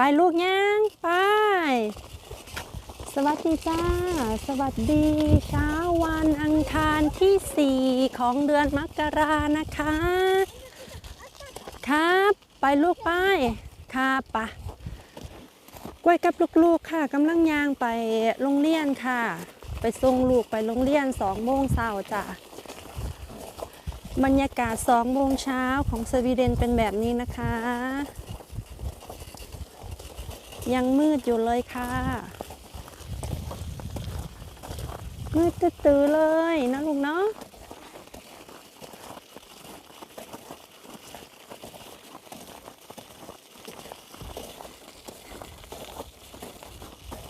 ไปลูกย่างไป สวัสดีจ้า สวัสดีเช้าวันอังคารที่ 4 ของเดือนมกรานะคะ ครับ ไปลูกไปครับปะกล้วยกับลูกๆค่ะกำลังย่างไปโรงเรียนค่ะ ไปส่งลูกไปโรงเรียน2โมงเช้าจ้ะบรรยากาศ2โมงเช้าของสวีเดนเป็นแบบนี้นะคะ ยังมืดอยู่เลยค่ะ มืดตื้อเลยนะลูกเนาะ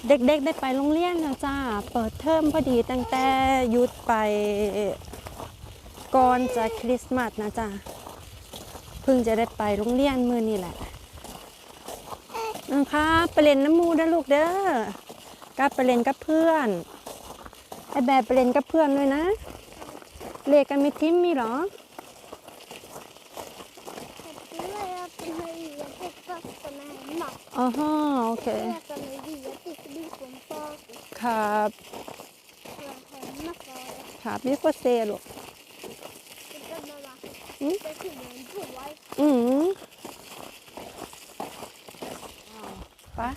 เด็กๆได้ไปโรงเรียนแล้วจ้า เปิดเทอมพอดีตั้งแต่หยุดไปก่อนจะคริสต์มาสนะจ้าเพิ่งจะได้ไปโรงเรียนมือนี่แหละ นะคะไปเล่นน้ำมูนะลูกเด้อกลับไปเล่นกับเพื่อนไอแบบไปเล่นกับเพื่อนด้วยนะ เลกกันมีทิมมีเหรอ Du har jag den här nya textfastarna hemma. อ๋อฮะโอเค Jag har den här nya textboken på ครับ hemma för det. ครับมีโฟเซลูก Det kan vara. Mm. Det finns en toa. อืมไปะ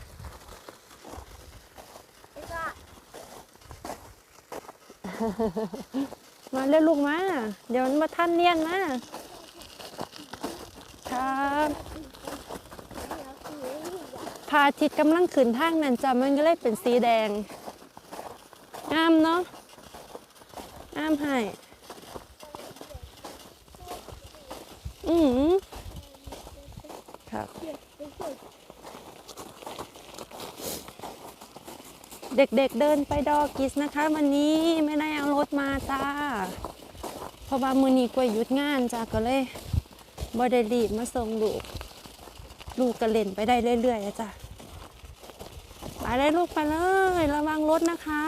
Det är มาเร็วลูกมา เดี๋ยวมันมาท่านเนียนมา ครับ jag ser nya. พระอาทิตย์กำลังขึ้นทางนั้นจ้ะมันก็เลยเป็นสีแดงงามเนาะงามให้อืมครับ เด็กๆเดินไปดอกิสนะคะ วันนี้ไม่ได้เอารถมาจ้า เพราะว่ามือนี้กลวยหยุดงานจ้าก็เลยบ่ได้รีบมาส่งลูก ลูกก็เล่นไปได้เรื่อยๆจ้ะไปได้ลูกไปเลย ระวังรถนะคะ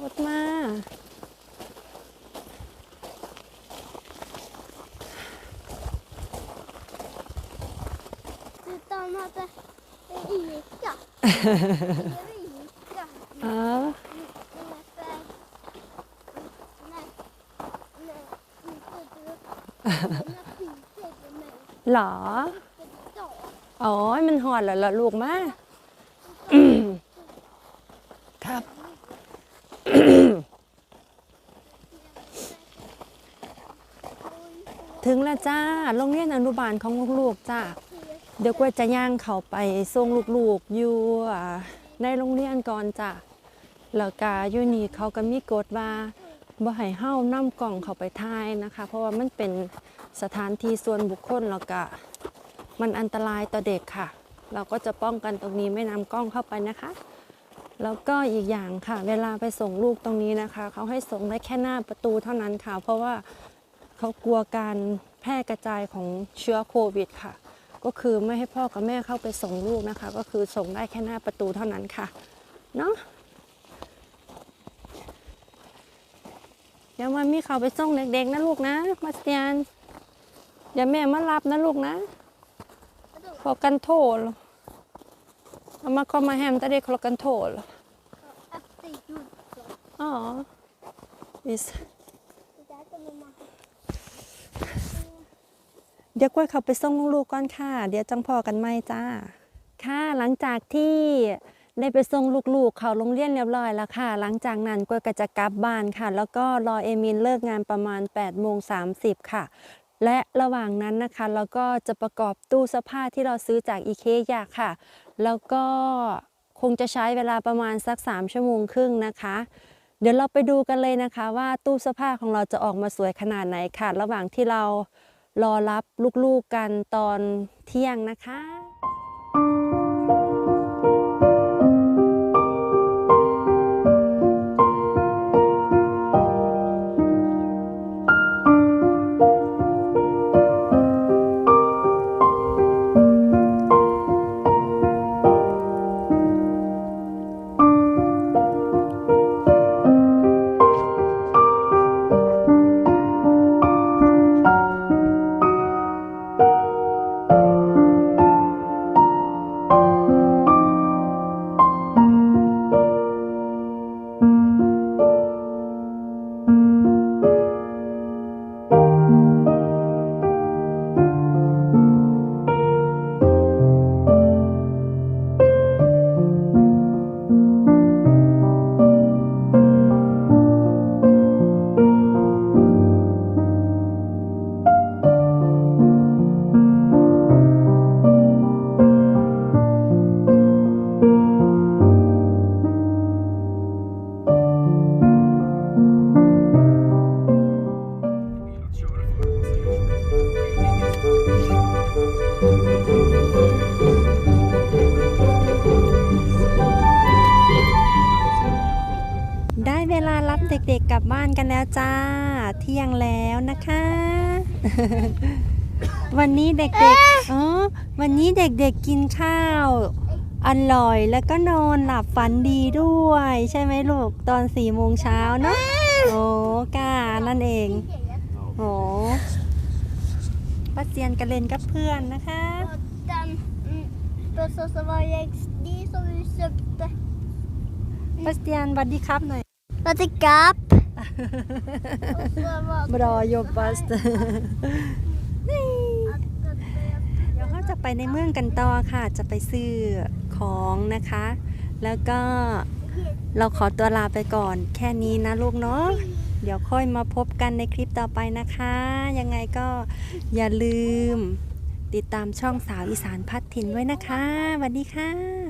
รถมา Utan att det är Ica. Det är Ica. เออ Men efter... Nej. Nej. Inte du. Den har skjutit på mig. เหรอ För idag. อ๋อ มันหอดแล้วเหรอลูกมาครับถึงแล้วจ้า โรงเรียนอนุบาลของลูกๆจ้า เดี๋ยวกล้วยจะย่างเขาไปส่งลูกๆอยู่ในโรงเรียนก่อนจ้ะแล้วก็อยู่นี่เขาก็มีกฎว่าบ่ให้เฮานํกล่องเขาไปถ่ายนะคะ เพราะว่ามันเป็นสถานที่ส่วนบุคคลแล้วก็มันอันตรายต่อเด็กค่ะ เราก็จะป้องกันตรงนี้ไม่นำกล้องเข้าไปนะคะ แล้วก็อีกอย่างค่ะ เวลาไปส่งลูกตรงนี้นะคะ เขาให้ส่งได้แค่หน้าประตูเท่านั้นค่ะ เพราะว่าเขากลัวการแพร่กระจายของเชื้อโควิดค่ะ ก็คือไม่ให้พ่อกับแม่เข้าไปส่งลูกนะคะ ก็คือส่งได้แค่หน้าประตูเท่านั้นค่ะเนาะเดี๋ยวมามีเขาไปส่งเด็กๆนะลูกนะ มาสเตียนเดี๋ยวแม่มารับนะลูกนะพอกันโถลเอามาก็มาแฮมตะเด็กคอกันโถล Efter jul. อ๋อ Visst. เดี๋ยวกล้วยเขาไปส่งลูกๆก่อนค่ะ เดี๋ยวจังพอกันไหมจ้า ค่ะหลังจากที่ได้ไปส่งลูกๆ เขาโรงเรียนเรียบร้อยแล้วค่ะ หลังจากนั้นกล้วยก็จะกลับบ้านค่ะ แล้วก็รอเอมินเลิกงานประมาณ8โมง30ค่ะ และระหว่างนั้นนะคะเราก็จะประกอบตู้เสื้อผ้าที่เราซื้อจากอีเคยาค่ะ แล้วก็คงจะใช้เวลาประมาณสัก 3 ชั่วโมงครึ่งนะคะ เดี๋ยวเราไปดูกันเลยนะคะ ว่าตู้เสื้อผ้าของเราจะออกมาสวยขนาดไหนค่ะ ระหว่างที่เรา รอรับลูกๆกันตอนเที่ยงนะคะ กลับบ้านกันแล้วจ้า เที่ยงแล้วนะคะ วันนี้เด็กๆอ๋อวันนี้เด็กๆกินข้าวอร่อยแล้วก็นอนหลับฝันดีด้วย ใช่ไหมลูกตอนสี่โมงเช้าเนาะโอ้กานั่นเองโอ้ป้าเซียนกันเล่นกับเพื่อนนะคะ Och den, mm, då så, så var jag de som vi köpte. ป้าเซียนสวัสดีครับหน่อย Vad är gap? Och så var บรอโยบัสเดี๋ยวเขาจะไปในเมืองกันต่อค่ะ จะไปซื้อของนะคะ แล้วก็เราขอตัวลาไปก่อน แค่นี้นะลูกเนาะ เดี๋ยวค่อยมาพบกันในคลิปต่อไปนะคะ ยังไงก็อย่าลืม ติดตามช่องสาวอีสานพัดถิ่นไว้นะคะสวัสดีค่ะ